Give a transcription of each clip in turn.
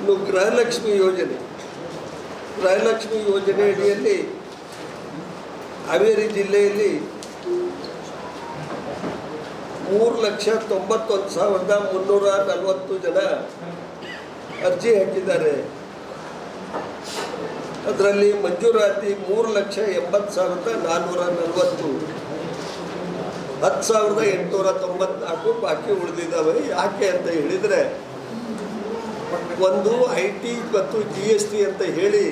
ಇನ್ನು ಗೃಹಲಕ್ಷ್ಮಿ ಯೋಜನೆ. ಗೃಹಲಕ್ಷ್ಮಿ ಯೋಜನೆ ಅಡಿಯಲ್ಲಿ ಹಾವೇರಿ ಜಿಲ್ಲೆಯಲ್ಲಿ ಮೂರು ಲಕ್ಷ ತೊಂಬತ್ತೊಂದು ಸಾವಿರದ ಮುನ್ನೂರ ನಲವತ್ತು ಜನ ಅರ್ಜಿ ಹಾಕಿದ್ದಾರೆ. ಅದರಲ್ಲಿ ಮಂಜೂರಾತಿ ಮೂರು ಲಕ್ಷ ಎಂಬತ್ತು ಸಾವಿರದ ನಾನ್ನೂರ ನಲವತ್ತು. ಹತ್ತು ಸಾವಿರದ ಎಂಟುನೂರ ತೊಂಬತ್ನಾಲ್ಕು ಬಾಕಿ ಉಳಿದಿದ್ದಾವೆ. ಯಾಕೆ ಅಂತ ಹೇಳಿದರೆ ಒಂದು ಐ ಟಿ ಮತ್ತು ಜಿ ಎಸ್ ಟಿ ಅಂತ ಹೇಳಿ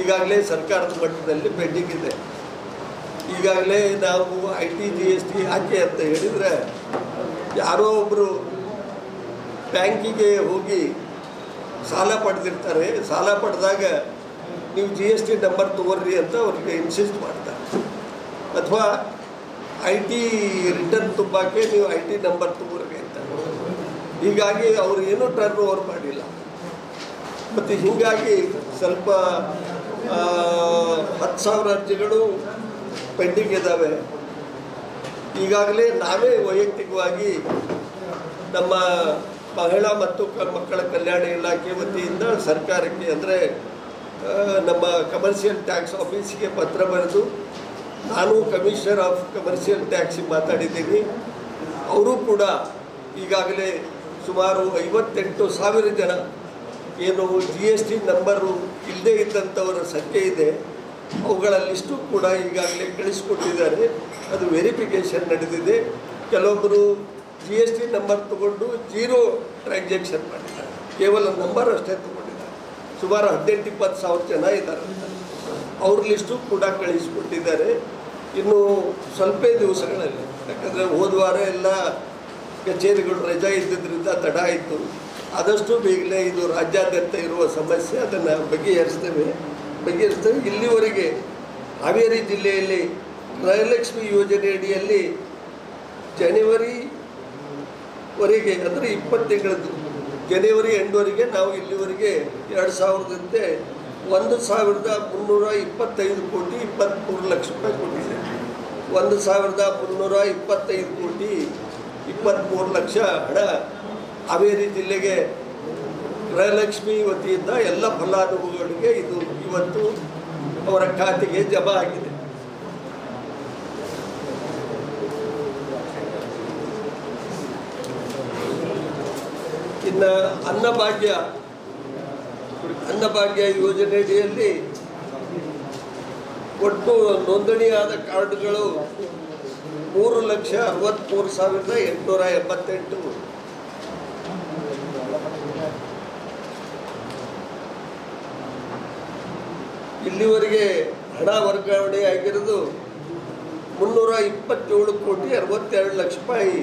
ಈಗಾಗಲೇ ಸರ್ಕಾರದ ಮಟ್ಟದಲ್ಲಿ ಪೆಂಡಿಂಗ್ ಇದೆ. ಈಗಾಗಲೇ ನಾವು I T G S T ಯಾಕೆ ಅಂತ ಹೇಳಿದರೆ ಯಾರೋ ಒಬ್ಬರು ಬ್ಯಾಂಕಿಗೆ ಹೋಗಿ ಸಾಲ ಪಡೆದಿರ್ತಾರೆ. ಸಾಲ ಪಡೆದಾಗ ನೀವು ಜಿ ಎಸ್ ಟಿ ನಂಬರ್ ತೊಗೊಳ್ರಿ ಅಂತ ಅವ್ರಿಗೆ ಇನ್ಸಿಸ್ಟ್ ಮಾಡ್ತಾರೆ. ಅಥವಾ ಐ ಟಿ ರಿಟರ್ನ್ ತುಂಬಕ್ಕೆ ನೀವು ಐ ಟಿ ನಂಬರ್ ತೊಗೊಳ್ರಿ ಅಂತ. ಹೀಗಾಗಿ ಅವರು ಏನೂ ಟರ್ನ್ ಓವರ್ ಮಾಡಿಲ್ಲ. ಮತ್ತು ಹೀಗಾಗಿ ಸ್ವಲ್ಪ ಹತ್ತು ಸಾವಿರ ಅರ್ಜಿಗಳು ಪೆಂಡಿಂಗ್ ಇದ್ದಾವೆ. ಈಗಾಗಲೇ ನಾವೇ ವೈಯಕ್ತಿಕವಾಗಿ ನಮ್ಮ ಮಹಿಳಾ ಮತ್ತು ಮಕ್ಕಳ ಕಲ್ಯಾಣ ಇಲಾಖೆ ವತಿಯಿಂದ ಸರ್ಕಾರಕ್ಕೆ ಅಂದರೆ ನಮ್ಮ ಕಮರ್ಷಿಯಲ್ ಟ್ಯಾಕ್ಸ್ ಆಫೀಸಿಗೆ ಪತ್ರ ಬರೆದು, ನಾನು ಕಮಿಷನರ್ ಆಫ್ ಕಮರ್ಷಿಯಲ್ ಟ್ಯಾಕ್ಸಿಗೆ ಮಾತಾಡಿದ್ದೀನಿ. ಅವರು ಕೂಡ ಈಗಾಗಲೇ ಸುಮಾರು ಐವತ್ತೆಂಟು ಸಾವಿರ ಜನ ಏನು ಜಿ ಎಸ್ ಟಿ ನಂಬರು ಇಲ್ಲದೇ ಇದ್ದಂಥವರ ಸಂಖ್ಯೆ ಇದೆ. ಅವುಗಳ ಲಿಸ್ಟು ಕೂಡ ಈಗಾಗಲೇ ಕಳಿಸ್ಕೊಟ್ಟಿದ್ದಾರೆ ಅದು ವೆರಿಫಿಕೇಷನ್ ನಡೆದಿದೆ. ಕೆಲವೊಬ್ಬರು ಜಿ ಎಸ್ ಟಿ ನಂಬರ್ ತಗೊಂಡು ಜೀರೋ ಟ್ರಾನ್ಸಾಕ್ಷನ್ ಮಾಡಿದ್ದಾರೆ. ಕೇವಲ ನಂಬರ್ ಅಷ್ಟೇ ತಗೊಂಡಿದ್ದಾರೆ. ಸುಮಾರು ಹದಿನೆಂಟು, ಇಪ್ಪತ್ತು ಸಾವಿರ ಜನ ಇದ್ದಾರೆ. ಅವ್ರ ಲಿಸ್ಟು ಕೂಡ ಕಳಿಸ್ಕೊಟ್ಟಿದ್ದಾರೆ. ಇನ್ನು ಸ್ವಲ್ಪ ದಿವಸಗಳಲ್ಲಿ, ಯಾಕಂದರೆ ಹೋದ ವಾರ ಎಲ್ಲ ಕಚೇರಿಗಳು ರಜಾ ಇದ್ದಿದ್ದರಿಂದ ತಡ ಆಯಿತು. ಆದಷ್ಟು ಬೇಗನೆ ಇದು ರಾಜ್ಯಾದ್ಯಂತ ಇರುವ ಸಮಸ್ಯೆ ಅದನ್ನು ಬಗೆಹರಿಸ್ತೇವೆ. ಬಗೆಹರಿಸ್ತೇವೆ. ಇಲ್ಲಿವರೆಗೆ ಹಾವೇರಿ ಜಿಲ್ಲೆಯಲ್ಲಿ ಗೃಹಲಕ್ಷ್ಮಿ ಯೋಜನೆ ಅಡಿಯಲ್ಲಿ ಜನವರಿ ವರೆಗೆ, ಅಂದರೆ ಇಪ್ಪತ್ತು ತಿಂಗಳದ್ದು, ಜನವರಿ ಎಂಡ್ವರೆಗೆ ನಾವು ಇಲ್ಲಿವರೆಗೆ ಎರಡು ಸಾವಿರದಂತೆ ಒಂದು ಸಾವಿರದ ಮುನ್ನೂರ ಇಪ್ಪತ್ತೈದು ಕೋಟಿ ಇಪ್ಪತ್ತ್ಮೂರು ಲಕ್ಷ ರೂಪಾಯಿ ಕೊಟ್ಟಿದ್ದೇವೆ. ಒಂದು ಸಾವಿರದ ಮುನ್ನೂರ ಇಪ್ಪತ್ತೈದು ಕೋಟಿ ಇಪ್ಪತ್ತ್ಮೂರು ಲಕ್ಷ ಹಣ ಹಾವೇರಿ ಜಿಲ್ಲೆಗೆ ಗೃಹಲಕ್ಷ್ಮಿ ವತಿಯಿಂದ ಎಲ್ಲ ಫಲಾನುಭವಿಗಳಿಗೆ ಇದು ಇವತ್ತು ಅವರ ಖಾತೆಗೆ ಜಮಾ ಆಗಿದೆ. ಇನ್ನು ಅನ್ನಭಾಗ್ಯ ಅನ್ನಭಾಗ್ಯ ಯೋಜನೆಯಲ್ಲಿ ಅಡಿಯಲ್ಲಿ ಒಟ್ಟು ನೋಂದಣಿಯಾದ ಕಾರ್ಡ್ಗಳು ಮೂರು ಲಕ್ಷ ಅರವತ್ತ್ಮೂರು ಸಾವಿರದ ಎಂಟುನೂರ ಎಂಬತ್ತೆಂಟು. ಇಲ್ಲಿವರೆಗೆ ಹಣ ವರ್ಗಾವಣೆ ಆಗಿರೋದು ಮುನ್ನೂರ ಇಪ್ಪತ್ತೇಳು ಕೋಟಿ ಅರವತ್ತೆರಡು ಲಕ್ಷ ರೂಪಾಯಿ.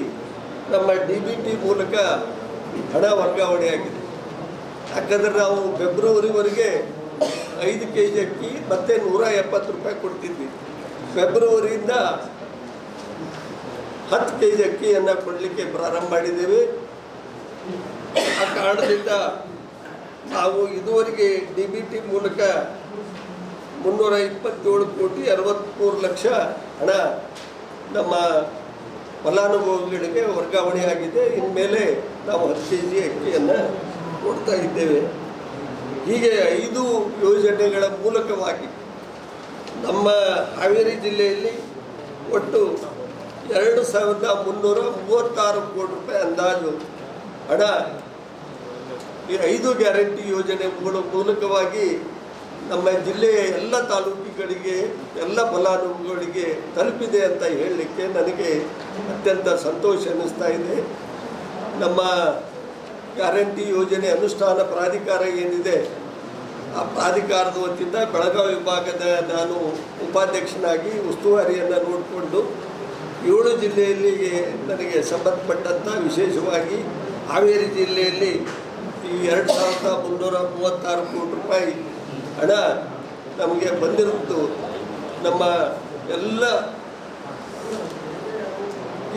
ನಮ್ಮ ಡಿ ಬಿ ಟಿ ಮೂಲಕ ಹಣ ವರ್ಗಾವಣೆ ಆಗಿದೆ. ಯಾಕಂದರೆ ನಾವು ಫೆಬ್ರವರಿವರೆಗೆ ಐದು ಕೆ ಜಿ ಅಕ್ಕಿ, ಮತ್ತೆ ನೂರ ಎಪ್ಪತ್ತು ರೂಪಾಯಿ ಕೊಡ್ತಿದ್ವಿ. ಫೆಬ್ರವರಿಯಿಂದ ಹತ್ತು ಕೆ ಜಿ ಅಕ್ಕಿಯನ್ನು ಕೊಡಲಿಕ್ಕೆ ಪ್ರಾರಂಭ ಮಾಡಿದ್ದೇವೆ. ಆ ಕಾರಣದಿಂದ ನಾವು ಇದುವರೆಗೆ ಡಿ ಬಿ ಟಿ ಮೂಲಕ ಮುನ್ನೂರ ಇಪ್ಪತ್ತೇಳು ಕೋಟಿ ಅರವತ್ತ್ಮೂರು ಲಕ್ಷ ಹಣ ನಮ್ಮ ಫಲಾನುಭವಿಗಳಿಗೆ ವರ್ಗಾವಣೆಯಾಗಿದೆ ಇನ್ಮೇಲೆ ನಾವು ಹತ್ತು ಕೆ ಜಿ ಅಕ್ಕಿಯನ್ನು ಕೊಡ್ತಾ ಇದ್ದೇವೆ. ಹೀಗೆ ಐದು ಯೋಜನೆಗಳ ಮೂಲಕವಾಗಿ ನಮ್ಮ ಹಾವೇರಿ ಜಿಲ್ಲೆಯಲ್ಲಿ ಒಟ್ಟು ಎರಡು ಸಾವಿರದ ಮುನ್ನೂರ ಮೂವತ್ತಾರು ಕೋಟಿ ರೂಪಾಯಿ ಅಂದಾಜು ಹಣ ಈ ಐದು ಗ್ಯಾರಂಟಿ ಯೋಜನೆ ಮೂಲಕವಾಗಿ ನಮ್ಮ ಜಿಲ್ಲೆಯ ಎಲ್ಲ ತಾಲೂಕುಗಳಿಗೆ, ಎಲ್ಲ ಫಲಾನುಭವಿಗಳಿಗೆ ತಲುಪಿದೆ ಅಂತ ಹೇಳಲಿಕ್ಕೆ ನನಗೆ ಅತ್ಯಂತ ಸಂತೋಷ ಅನ್ನಿಸ್ತಾ ಇದೆ. ನಮ್ಮ ಗ್ಯಾರಂಟಿ ಯೋಜನೆ ಅನುಷ್ಠಾನ ಪ್ರಾಧಿಕಾರ ಏನಿದೆ, ಆ ಪ್ರಾಧಿಕಾರದ ವತಿಯಿಂದ ಬೆಳಗಾವಿ ವಿಭಾಗದ ನಾನು ಉಪಾಧ್ಯಕ್ಷನಾಗಿ ಉಸ್ತುವಾರಿಯನ್ನು ನೋಡಿಕೊಂಡು ಏಳು ಜಿಲ್ಲೆಯಲ್ಲಿ ನನಗೆ ಸಂಬಂಧಪಟ್ಟಂಥ ವಿಶೇಷವಾಗಿ ಹಾವೇರಿ ಜಿಲ್ಲೆಯಲ್ಲಿ ಈ ಎರಡು ಸಾವಿರದ ಮುನ್ನೂರ ಮೂವತ್ತಾರು ಕೋಟಿ ರೂಪಾಯಿ ಹಣ ನಮಗೆ ಬಂದಿರುವುದು. ನಮ್ಮ ಎಲ್ಲ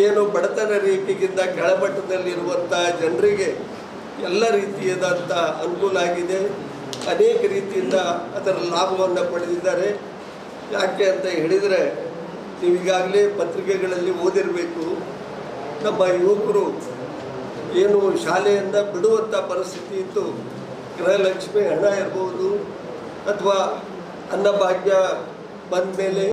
ಏನು ಬಡತನ ರೇಖೆಗಿಂತ ಕೆಳಮಟ್ಟದಲ್ಲಿರುವಂಥ ಜನರಿಗೆ ಎಲ್ಲ ರೀತಿಯಾದಂಥ ಅನುಕೂಲ ಆಗಿದೆ. ಅನೇಕ ರೀತಿಯಿಂದ ಅದರ ಲಾಭವನ್ನು ಪಡೆದಿದ್ದಾರೆ. ಯಾಕೆ ಅಂತ ಹೇಳಿದರೆ, ನೀವೀಗಾಗಲೇ ಪತ್ರಿಕೆಗಳಲ್ಲಿ ಓದಿರಬೇಕು. ನಮ್ಮ ಯುವಕರು ಏನು ಶಾಲೆಯಿಂದ ಬಿಡುವಂಥ ಪರಿಸ್ಥಿತಿ ಇತ್ತು. ಗೃಹಲಕ್ಷ್ಮಿ ಹಣ ಇರ್ಬೋದು ಅಥವಾ ಅನ್ನಭಾಗ್ಯ ಬಂದ ಮೇಲೆ